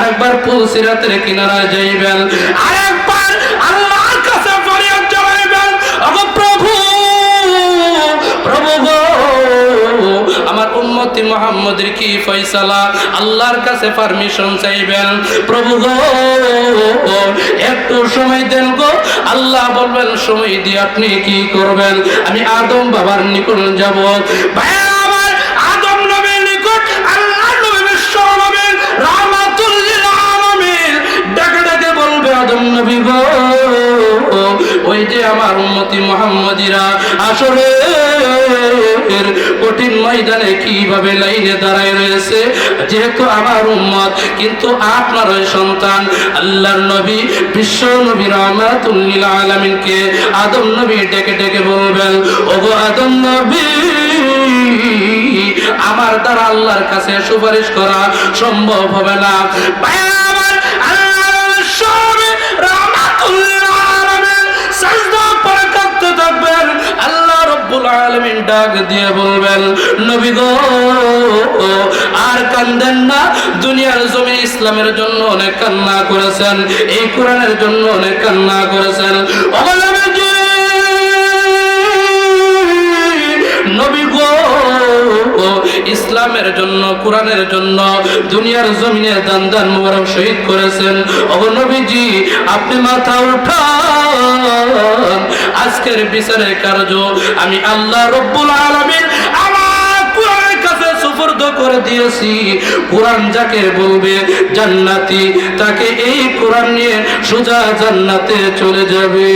আরেকবার পুল সিরাতের কিনারায় যাইবেন আরেকবার আল্লাহর কাছে ফরিয়াদ জানাইবেন ওগো প্রভু প্রভু গো, আমার উম্মতি মুহাম্মদের কি ফয়সালা? আল্লাহর কাছে পারমিশন চাইবেন প্রভু গো, একটু সময় দেন গো। আল্লাহ বলবেন, সময় দিয়ে আপনি কি করবেন? আমি আদম বাবার নিকট যাব। ভাইয়া ওই যে আমার উম্মতি মুহাম্মাদিরা আসলে কঠিন ময়দানে কীভাবে লাইনে দাঁড়ায় রয়েছে? যেহেতু আমার উম্মত, কিন্তু আপনার ওই সন্তান আল্লাহর নবী, বিশ্ব নবী রহমাতুল্লিল আলামিনকে আদম নবী ডেকে ডেকে বলবেন, ওগো আদম নবী, আমার দ্বারা আল্লাহর কাছে সুপারিশ করা সম্ভব হবে না। আলামিন ডাক দিয়ে বলবেন, নবী গো, আর কান্দেন না। দুনিয়ার জমি ইসলামের জন্য অনেক কান্না করেছেন, এই কোরআনের জন্য অনেক কান্না করেছেন। ইসলামের জন্য, কোরআনের জন্য দুনিয়ার জমিনে দান দান মোবারক শহীদ করেছেন। অবনবীজি আপনি মাথা উঠান। আজকের বিচারের কার্য আমি আল্লাহ রব্বুল আলমিন করে দিয়েছি। কোরআন যাকে বলবে জান্নাতি, তাকে এই কোরআন নিয়ে সোজা জান্নাতে চলে যাবে।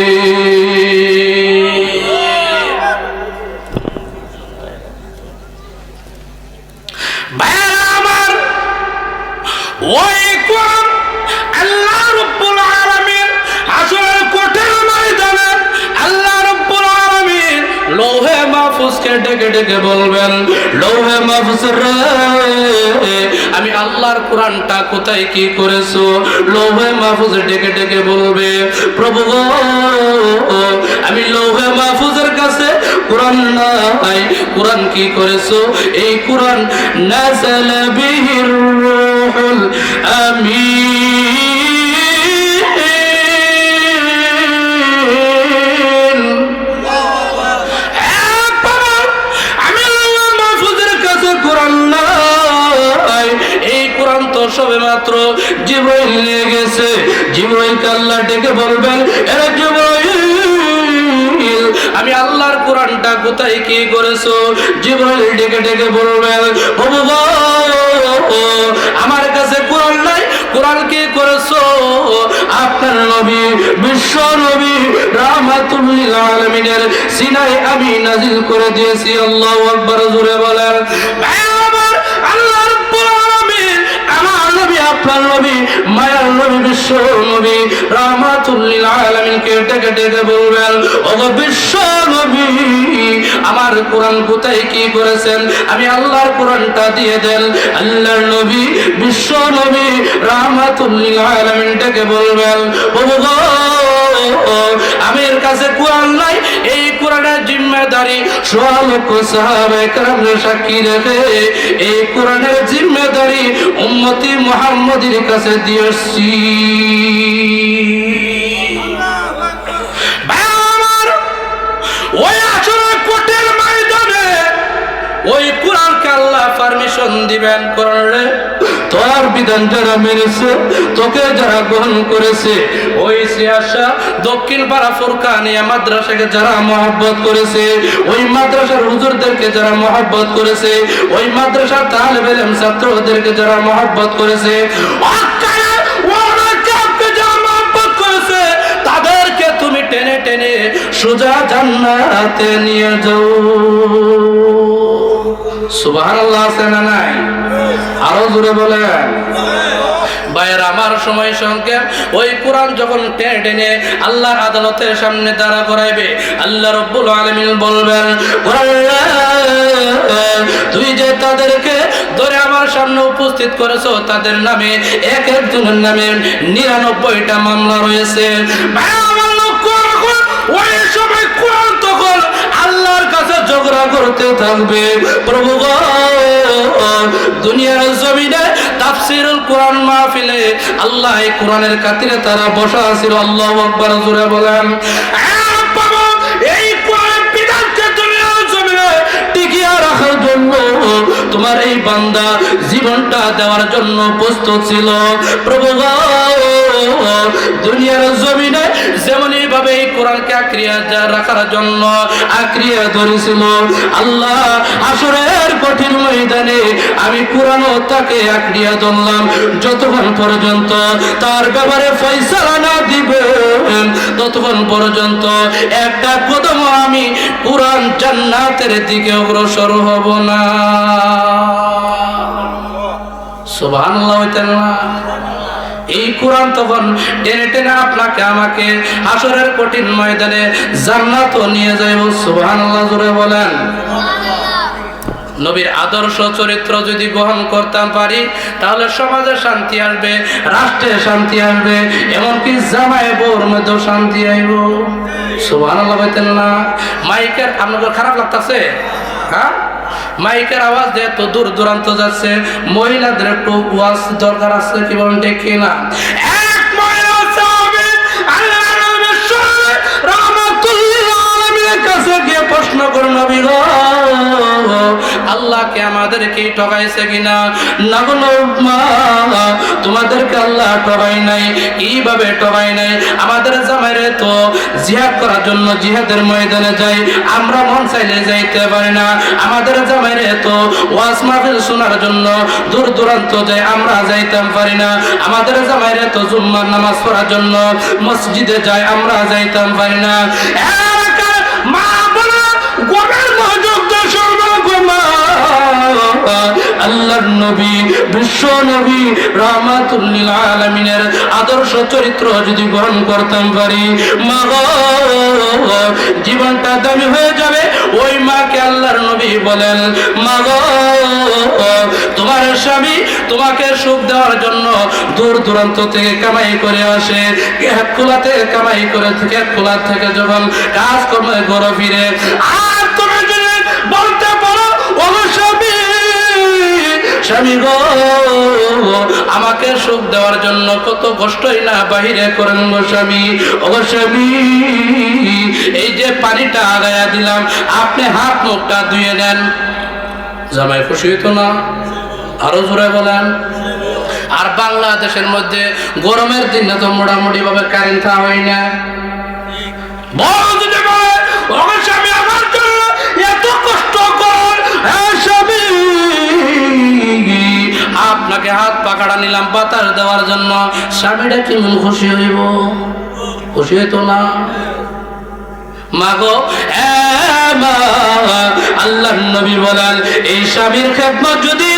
মাহফুজকে ডেকে ডেকে বলবেন, লৌহে মাহফুজ আমি আল্লাহর কোরআনটা কোথায় কি করেছ? লৌহে মাহফুজ ডেকে ডেকে বলবে, প্রভু আমি লৌহে মাহফুজের কাছে কোরআন নাই। কোরআন কি করেছ? এই কোরআন নাজাল বিহির রূহুল আমিন। মাত্র জিব্রাইল নিয়ে গেছে। জিব্রাইলকে আল্লাহ ডেকে বলবেন এরা জিব্রাইল, আমি আল্লাহর কোরআনটা কোথায় কি করেছ? ডেকে ডেকে বলবেন আমার কাছে কোরআন নাই, কোরআন কি করেছ? আপনার নবী, বিশ্ব নবী, রাহমাতুল্লিল আলামিনের সিনায় আমি নাজিল করে দিয়েছি, আল্লাহু আকবার, জোরে বলেন। আল্লাহ নবী আপনার নবী মায়ার নবী বিশ্ব নবী রামাতুল্লিল আলামিন কেটে কেটে বলবেন ও বিশ্ব নবী আমার কোরআন কোথায় কি করেছেন? আমি আল্লাহর কোরআনটা দিয়ে দেন। আল্লাহর নবী বিশ্ব নবী রামাতুল্লিল আলামিন ডেকে বলবেন গো, আমের কাছে কোরআন নাই, এই কোরআনের জিম্মেদারি। সোয়া লক্ষ সাহাবা একরামের সাক্ষী রেখে এই কোরআনের জিম্মেদারি উম্মতি মুহাম্মদের কাছে দিয়েছি ওই আসলে কোটের ওই আল্লাহ পারমিশন দিবেন কোরআনে তোর বিধান যারা মেনেছে, তোকে যারা গ্রহণ করেছে, ওই সিয়াসা দক্ষিণ পাড়া ফুরকানিয়া মাদ্রাসাকে যারা মহব্বত করেছে, ওই মাদ্রাসার হুজুরদেরকে যারা মহব্বত করেছে, ওই মাদ্রাসার তালেব ইলম ছাত্রদেরকে যারা মহব্বত করেছে টেনে টেনে সোজা জান্নাতে নিয়ে যাও। সুবহানাল্লাহ আছে না নাই? আরও জোরে বলেন। ভাইয়ের আমার সময় সঙ্গে ওই কোরআন যখন টেনে টেনে আল্লাহর আদালতের সামনে দাঁড়া করাইবে, আল্লাহ রব্বুল আলমিন বলবেন তুই যে তাদেরকে ধরে আমার সামনে উপস্থিত করেছ, তাদের নামে এক একজনের নামে নিরানব্বইটা মামলা রয়েছে। ভাই ঝগড়া করতে থাকবে। প্রভু দুনিয়ার জমিনে তাফসিরুল কোরআন মাহফিলে আল্লাহ কোরআনের খাতিরে তারা বসা ছিল আল্লাহ আকবার জোরে বলেন। তোমার এই বান্দা জীবনটা দেওয়ার জন্য প্রস্তুত ছিল। প্রভু গো, দুনিয়ার জমিনে যেমনই ভাবে এই কোরআনকে আক্রিয়া রাখার জন্য আক্রিয়া ধরেছিল। আল্লাহ আসরের কঠিন ময়দানে আমি কোরআনও তাকে আক্রিয়া ধরলাম। যতক্ষণ পর্যন্ত তার ব্যাপারে ফয়সালা না দিবেন ততক্ষণ পর্যন্ত একটা কদম আমি কোরআন জান্নাতের দিকে অগ্রসর হব না। সুবহানাল্লাহ হইতেন না। এই কোরআন তখন টেনে টেনে আপনাকে আমাকে আসরের কঠিন ময়দানে জান্নাত নিয়ে যাইব, সুবহানাল্লাহ জোরে বলেন। নবীর আদর্শ চরিত্র যদি গ্রহণ করতাম পারি, তাহলে সমাজে শান্তি আসবে, রাষ্ট্রে শান্তি আসবে, এমনকি জামাই বউর মধ্যেও শান্তি আইব। সুবহানাল্লাহ বলতেন না, মাইকের আপনাদের খারাপ লাগতাছে? হ্যাঁ? মাইকের আওয়াজ দিয়ে তো দূর দূরান্ত যাচ্ছে, মহিলাদের একটু ওয়াজ দরকার আছে কি বলেন দেখি না প্রশ্ন করুন সাহাবী আল্লাহকে আমাদেরকে ঠকাইছে কিনা? না গো মা, তোমাদেরকে আল্লাহ ঠকাই নাই। কীভাবে ঠকাই নাই? আমাদের জামাইরে তো জিহাদ করার জন্য জিহাদের ময়দানে যাই আমরা মন চাইলে যাইতে পারি না। আমাদের জামাইরে তো ওয়াজ মাহফিল শোনার জন্য দূর দূরান্ত যাই আমরা যাইতাম পারি না। আমাদের জামাইরে তো জুম্মার নামাজ পড়ার জন্য মসজিদে যাই আমরা যাইতাম পারি না। মা বিশ্ব নবী রাহমাতুল্লিল আলামিনের আদর্শ চরিত্র যদি গ্রহণ করতাম পারি। মা জীবনটা দামি হয়ে যাবে, ওই মাকে আল্লাহর নবী বলেন মা তোমার স্বামী তোমাকে সুখ দেওয়ার জন্য দূর দূরান্ত থেকে কামাই করে আসে। খোলাতে কামাই করে ক্যাপ খোলা থেকে যখন কাজ কর্মে ঘরে ফিরে আর স্বামী গো, আমাকে সুখ দেওয়ার জন্য কত কষ্টই না বাহিরে করেন গো স্বামী। ও স্বামী, এই যে পানিটা আগায়া দিলাম, আপনি হাত মুখটা ধুয়ে নেন। জামাই খুশি হইতো না, আরও জোরে বলেন। আর বাংলাদেশের মধ্যে গরমের দিনে তো মোটামুটি ভাবে কারেন্ট থাকা হয় না। বড় আমার জন্য এত কষ্ট কর। হ্যাঁ আপনাকে হাত পাকাড়া নিলাম বাতাস দেওয়ার জন্য। স্বামীটা কেমন খুশি হইব? খুশি হইতো না? মা, নবী বলেন এই স্বামীর খেদমত যদি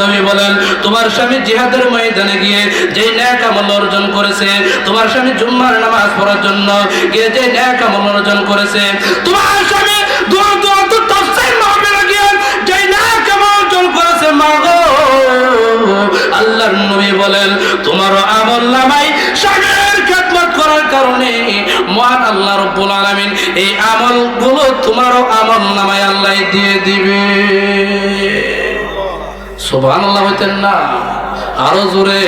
নবী বলেন তোমার স্বামী জিহাদের ময়দানে গিয়ে যে ন্যাক আমল অর্জন করেছে তোমার স্বামী জুম্মার নামাজ পড়ার জন্য গিয়ে যে ন্যাক আমল অর্জন করেছে তোমার স্বামী দূর আল্লাহর নবী বলেন তোমার আমল নামাই স্বামীর খেদমত করার কারণে। মহান আল্লাহ রব্বুল আলামিন এই আমলগুলো আমল আল্লাহ দিয়ে দিবে। সুবহানাল্লাহ হইতেন না? আরও জোরে।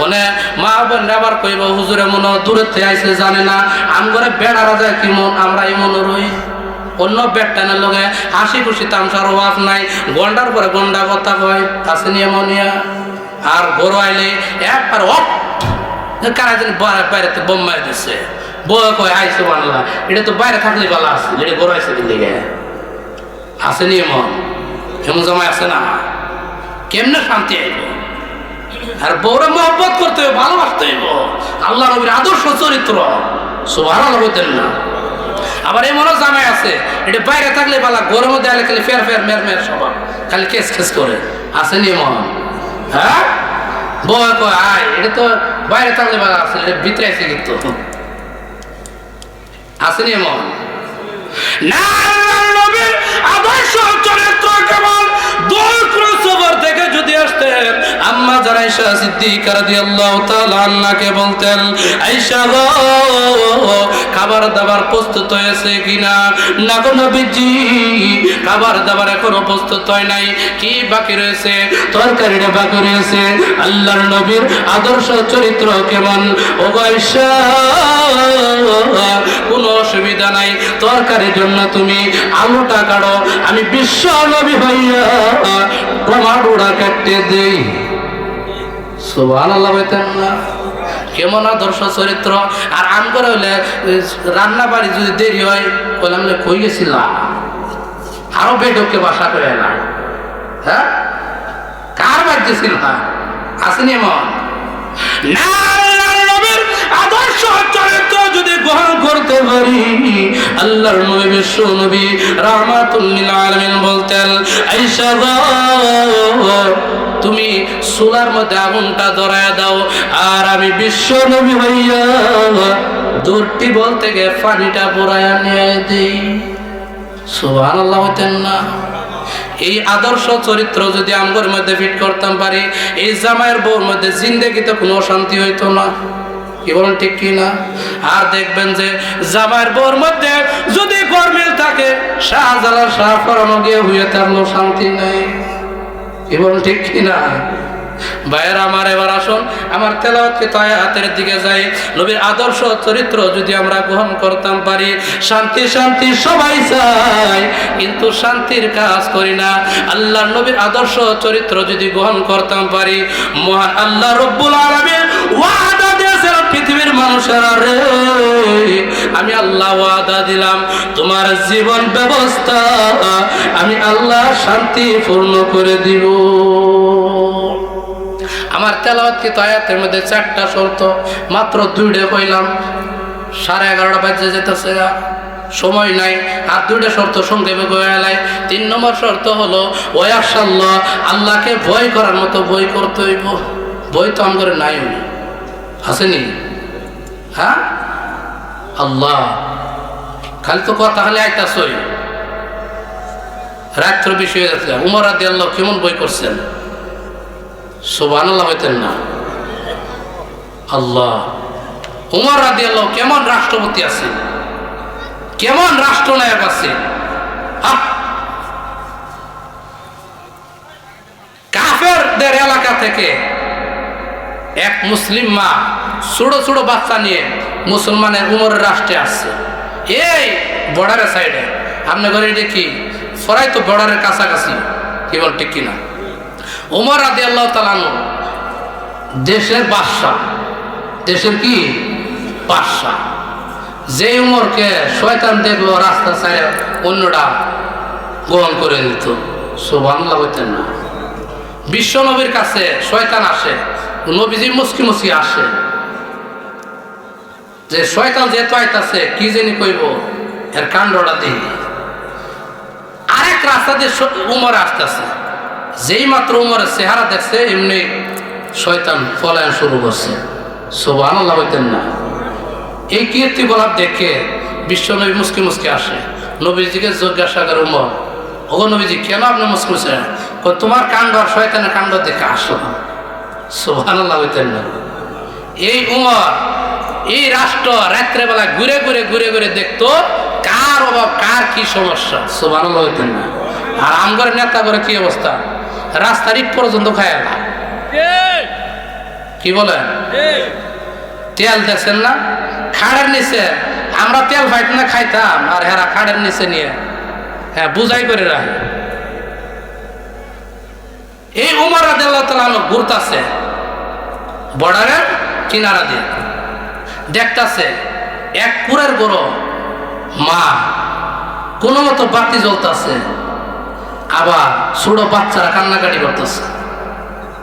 মানে মা বোন আবার কইব, হুজুরে মনে দূরের থেকে আইসে জানে না। আম করে বেড়ারা যায় কি মন আমরা এই মনে রই। অন্য বেডটানের লগে হাসি খুশি তামসার ওয়াজ নাই। গন্ডার পরে গন্ডা কথা কয়, কাছে নিয়ে মনিয়া আর গরু আইলে একবার কারা যেন বাইরে- বোম মারি দিচ্ছে বউ কয় আইসো বাংলা এটা তো বাইরে থাকলে ভালো আছে, এটা গরু আইসে দিকে। আছে নিয়ে মন। হেমন জামাই আছে না? কেমনে শান্তি আইব? আর বউরে মহব্বত করতে হবে ভালোবাসতে হইব। আল্লাহ নবীর আদর্শ চরিত্র। সুভালো হতেন না। আবার এমনও জামাই আছে। এটা বাইরে থাকলে বালা গরম দেয়ালে খালি ফের ফের, মের মের সবার। খালি কেস খেস করে। আসেনি এমন? হ্যাঁ? বউ কয় আয়। এটা তো বাইরে থাকলে আছে আসেনি না যদি আসতেন, আম্মা যারা আয়েশা সিদ্দিকা রাদিয়াল্লাহু তাআলা আন্নাকে বলতেন আয়েশা গো খাবার দাবার প্রস্তুত হয়েছে কিনা? না গো নবীজি খাবার দাবার এখনও প্রস্তুত হয় নাই। কি বাকি রয়েছে? তরকারিটা বাকি রয়েছে। আল্লাহর নবীর আদর্শ চরিত্র কেমন? ও গো আয়েশা কোনো অসুবিধা নাই। তরকারির জন্য তুমি আলুটা কাটো, আমি বিশ্ব নবী হইয়া টমাটোটা কাটতে দেই। সুবহান আল্লাহ না। কেমন আদর্শ চরিত্র। আর আম করে হইলে রান্না বাড়ি যদি দেরি হয়, বললাম না কই গেছিলাম? আরও বেডকে বাসা করে এলাম। হ্যাঁ? কার বাড়িতে ছিল আসেনি এমন? না যদি গ্রহণ করতে পারি, আল্লাহর নবী, বিশ্ব নবী রাহমাতুল্লিল আলামিন বলতেন তুমি চুলার মধ্যে আগুনটা ধরায় দাও, আর আমি বিশ্ব নবী হইয়া দূরটি বলতে গিয়ে পানিটা পোড়ায় নিয়ে দিই। সুবহান আল্লাহ হতেন না। এই আদর্শ চরিত্র যদি আমগর মধ্যে ফিট করতাম পারি, এই জামাইয়ের বউর মধ্যে জিন্দেগিতে কোনো অশান্তি হইতো না। ঠিক কি না আর দেখবেন যে জামাইয়ের মধ্যে যদি গরমিল থাকে শাহ গিয়ে হইয়ে থাকল শান্তি নাই। ঠিক ভাইয়ের আমার এবার আসুন, আমার হাতের দিকে যাই। নবীর আদর্শ চরিত্র যদি আমরা গ্রহণ করতাম পারি, শান্তি শান্তি সবাই চাই, কিন্তু শান্তির কাজ করি না। আল্লাহ নবীর আদর্শ চরিত্র যদি গ্রহণ করতাম পারি, মহান আল্লাহ রব্বুল পৃথিবীর মানুষেরা রে, আমি আল্লাহ ওয়াদা দিলাম, তোমার জীবন ব্যবস্থা আমি আল্লাহ শান্তি পূর্ণ করে দিব। আমার তেলাওয়াত কি আয়াতের মধ্যে চারটা শর্ত, মাত্র দুইটা কইলাম, সাড়ে এগারোটা বাজে যেতেছে, সময় নাই, আর দুইটা শর্ত সংক্ষেপে গয়ালাই তিন নম্বর শর্ত হলো ওয়াসাল্লাহ আল্লাহকে ভয় করার মতো ভয় করতে হইব। ভয় তো আমার নাই আসেনি হ্যাঁ? আল্লাহ। খালি তো কথা খালি একটা সই রাত্র বিষয়ে যাচ্ছে উমর আদি আল্লাহ কেমন বই করছেন? সোবান আল্লাহ হইতেন না। আল্লাহ। উমর রাদি আল্লাহ কেমন রাষ্ট্রপতি আছে কেমন রাষ্ট্রনায়ক আছে! কাফেরদের এলাকা থেকে এক মুসলিম মা ছোট ছোট বাচ্চা নিয়ে মুসলমানের উমরের রাষ্ট্রে আসছে। এই বর্ডারের সাইডে আপনি ঘরে দেখি, সরাই তো বর্ডারের কাছাকাছি। কি বল, ঠিক কিনা? ওমর আদি আল্লাহ তালানো দেশের বাদশাহ। দেশের কি? বাদশাহ। যে উমরকে শয়তান দেখল, রাস্তা ছাড়ে অন্যটা গ্রহণ করে নিত। সোবাংলা হইতেন না। বিশ্ব নবীর কাছে শয়তান আসে, নবীজি মুসকি মুসকি আসে। যে শয়তান যেহেতু আইতাছে, কি জানি কইব? এর কাণ্ডটা দিই আরেক রাস্তা দিয়ে উমর আসতেছে। যেই মাত্র উমরের চেহারা দেখছে, এমনি শয়তান পলায়ন শুরু করছে। সোবান আল্লাহ হইতেন না। এই কীর্তি গোলাপ দেখে বিশ্ব নবী মুসকি মুসকি আসে। নবীজিকে জিজ্ঞাসা করে, উমর ও নবীজি, কেন আপনি মুসকি মুসকি? তোমার কাণ্ড আর শয়তানের কাণ্ড দেখে আসো সোহান আল্লাহ হইতেন না। এই উমর এই রাষ্ট্র রাত্রেবেলা ঘুরে ঘুরে ঘুরে ঘুরে দেখতো কার অভাব কার কি সমস্যা। সোহান আল্লাহ হইতেন না। আর আমগরের নেতা করে কি অবস্থা? রাস্তার ইট পর্যন্ত খায় না। কি বলেন? তেল দেখছেন না? খাড়ের নিচে। আমরা তেল ফাইট না খাইতাম আর হেরা খাড়ের নিচে নিয়ে। হ্যাঁ বুঝাই করে রাখে। এই উমর আদাল্লাহ তালা ঘুরতাছে। বর্ডারের কিনারা দিয়ে। দেখতাছে, এক পুরের গরো মা, কোনো মতো বাতি জ্বলতাছে, আবার ছোট বাচ্চারা কান্নাকাটি করতেছে।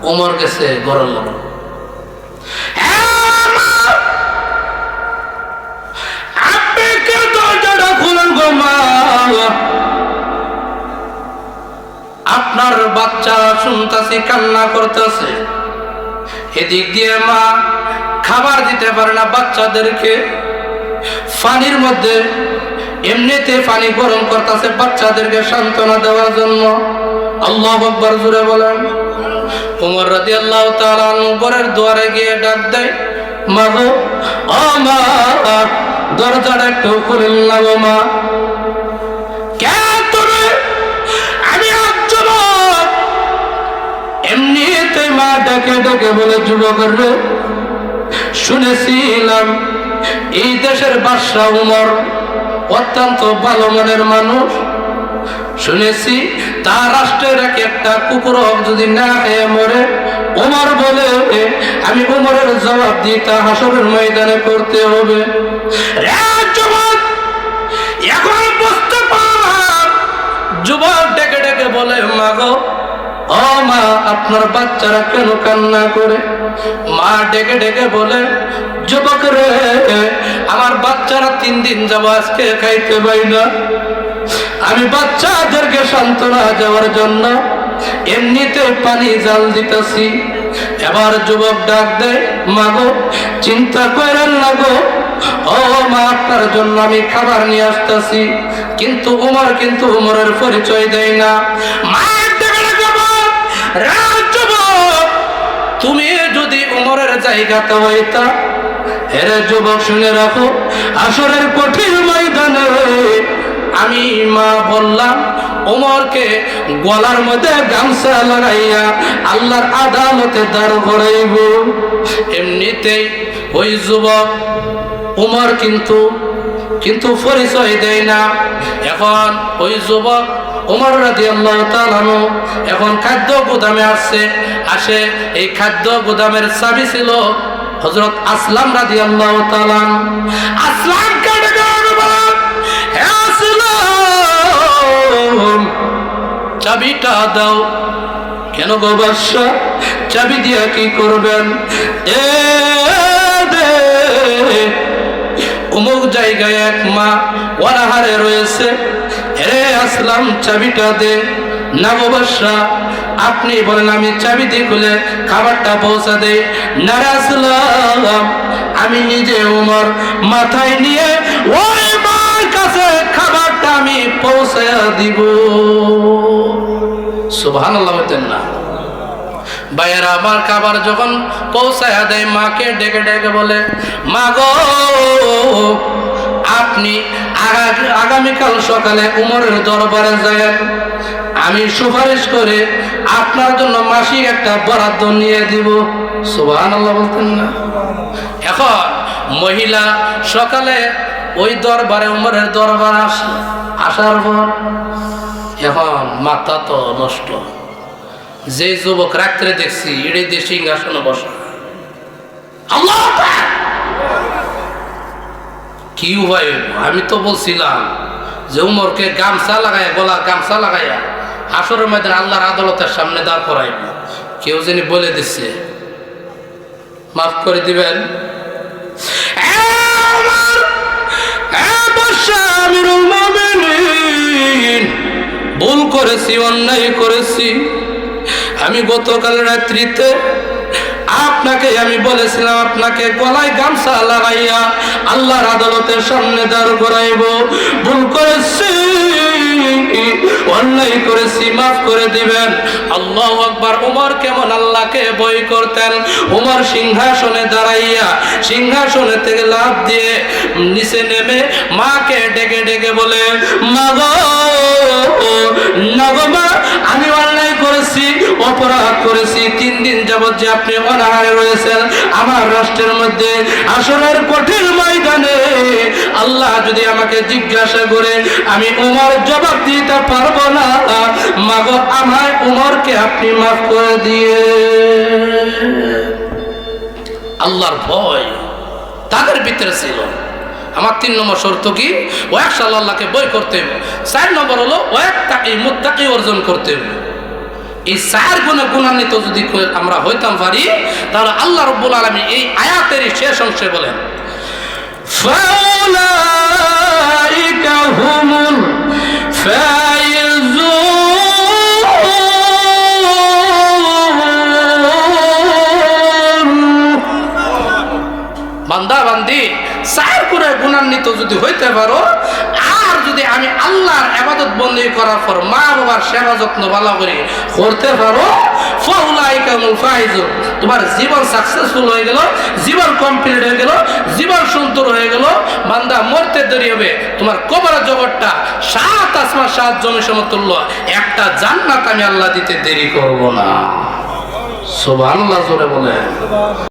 ওমর গেছে গরল লোক। আপনি কে দরজাটা খুলেন গো মা? আপনার বাচ্চা শুনতাছি, কান্না করতেছে। এদিক দিয়ে মা খাবার দিতে পারে না বাচ্চাদেরকে। পানির মধ্যে এমনিতে পানি গরম করতেছে বাচ্চাদেরকে সান্ত্বনা দেওয়ার জন্য। আল্লাহ আকবার জুড়ে বলেন, উমর রাজি আল্লাহ ঘরের দুয়ারে গিয়ে ডাক দেয়, মা গো, ও মা, দরজাটা একটু খুলেন না গো মা। এমনিতে মা ডাকে ডাকে বলে যুবকের রে শুনেছিলাম, এই দেশের বাদশাহ উমর অত্যন্ত ভালো মনের মানুষ। শুনেছি, তার রাষ্ট্রের এক একটা কুকুর যদি না খেয়ে মরে, উমর বলে, আমি উমরের জবাব দিই, তা হাসরের ময়দানে করতে হবে। এখন বুঝতে পার। যুবক ডেকে ডেকে বলে, মাগো, ও মা, আপনার বাচ্চারা কেন কান্না করে? মা ডেকে ডেকে বলে যুবক রে আমার বাচ্চারা তিন দিন যাব আজকে খাইতে পাই না। আমি বাচ্চাদেরকে সান্ত্বনা যাওয়ার জন্য এমনিতে পানি জাল দিতেছি। এবার যুবক ডাক দেয় মাগো চিন্তা করেন না গো। ও মা আপনার জন্য আমি খাবার নিয়ে আসতেছি। কিন্তু উমর কিন্তু উমরের পরিচয় দেয় না। মা ডেকে ডেকে বলে, "রে যুবক, তুমি উমরের জায়গাতে হইতা হেরে যুবক শুনে রাখো, আসরের কঠিন ময়দানে আমি মা বললাম, ওমরকে গলার মধ্যে গামছা লাগাইয়া আল্লাহর আদালতে দাঁড় করাইব। এমনিতেই ওই যুবক উমর কিন্তু কিন্তু পরিচয় দেয় না। এখন ওই যুবক উমর রাজি আল্লাহ এখন খাদ্য গুদামে আসছে, আসে। এই খাদ্য গুদামের চাবি ছিল হজরত আসলাম রাজি আল্লাহ তালান আসলাম চাবিটা দাও। কেন গো চাবি দিয়া কি করবেন? এ অমুক জায়গায় এক মা ওয়ারাহারে রয়েছে। আসলাম চাবিটা দে। না গো বাদশা আপনি বলেন আমি চাবি দিয়ে খুলে খাবারটা পৌঁছা দেই। নারে আমি নিজে উমর মাথায় নিয়ে ওই মার কাছে খাবারটা আমি পৌঁছায়া দিব। সুবহান আল্লাহ না। ভাইয়েরা, আমার খাবার যখন পৌঁছায় দেয়, মাকে ডেকে ডেকে বলে, মা গো আপনি আগা- আগামীকাল সকালে উমরের দরবারে যাবেন আমি সুপারিশ করে আপনার জন্য মাসিক একটা বরাদ্দ নিয়ে দিব। সুবাহ বলতেন না। এখন মহিলা সকালে ওই দরবারে, উমরের দরবার আসে আসার পর এখন মাথা তো নষ্ট। যে যুবক রাত্রে দেখছি এড়ে দিয়ে সিংহাসনে বসা। আল্লাহ! কি হয় আমি তো বলছিলাম যে উমরকে গামছা লাগায় গলা গামছা লাগাইয়া আসরের ময়দান আল্লাহর আদালতের সামনে দাঁড় করাইব। কেউ জানি বলে দিচ্ছে মাফ করে দিবেন। ভুল করেছি, অন্যায় করেছি। আমি গতকাল রাত্রিতে আপনাকে আমি বলেছিলাম, আপনাকে গলায় গামছা লাগাইয়া আল্লাহর আদালতের সামনে দাঁড় করাইব। ভুল করেছি, অন্যায় করেছি, মাফ করে দিবেন। আল্লাহ আকবার, উমর কেমন আল্লাহকে বই করতেন। উমর সিংহাসনে দাঁড়াইয়া সিংহাসনে থেকে লাভ দিয়ে নিচে নেমে মাকে ডেকে ডেকে বলে মা গো অপরাধ করেছি, তিন দিন যাবৎ যে আপনি অনাহারে রয়েছেন, আমার রাষ্ট্রের মধ্যে আসরের কঠিন ময়দানে আল্লাহ যদি আমাকে জিজ্ঞাসা করে, আমি উমর জবাব দিতে পারব না। মাগো আমার উমরকে আপনি মাফ করে দিয়ে। আল্লাহর ভয় তাদের ভিতরে ছিল। আমার তিন নম্বর শর্ত কি? ও এক সাল আল্লাহকে বই করতে হবে। চার নম্বর হলো, ও এক তাকি অর্জন করতে হবে। এই চার গুণে গুণান্বিত যদি আমরা হইতাম পারি, তাহলে আল্লাহ রব্বুল আলমী এই আয়াতের শেষ অংশে বলেন বান্দা বান্দি চার গুণে গুণান্বিত যদি হইতে পারো বন্দী করার পর মা বাবার সেবা যত্ন ভালো করে করতে পারো। তোমার জীবন সাকসেসফুল হয়ে গেল, জীবন কমপ্লিট হয়ে গেল, জীবন সুন্দর হয়ে গেল। বান্দা মরতে দেরি হবে। তোমার কবর জগৎটা সাত আসমান, সাত জমি সমতুল্য। একটা জান্নাত আমি আল্লাহ দিতে দেরি করব না। সুবহানাল্লাহ, জোরে বলে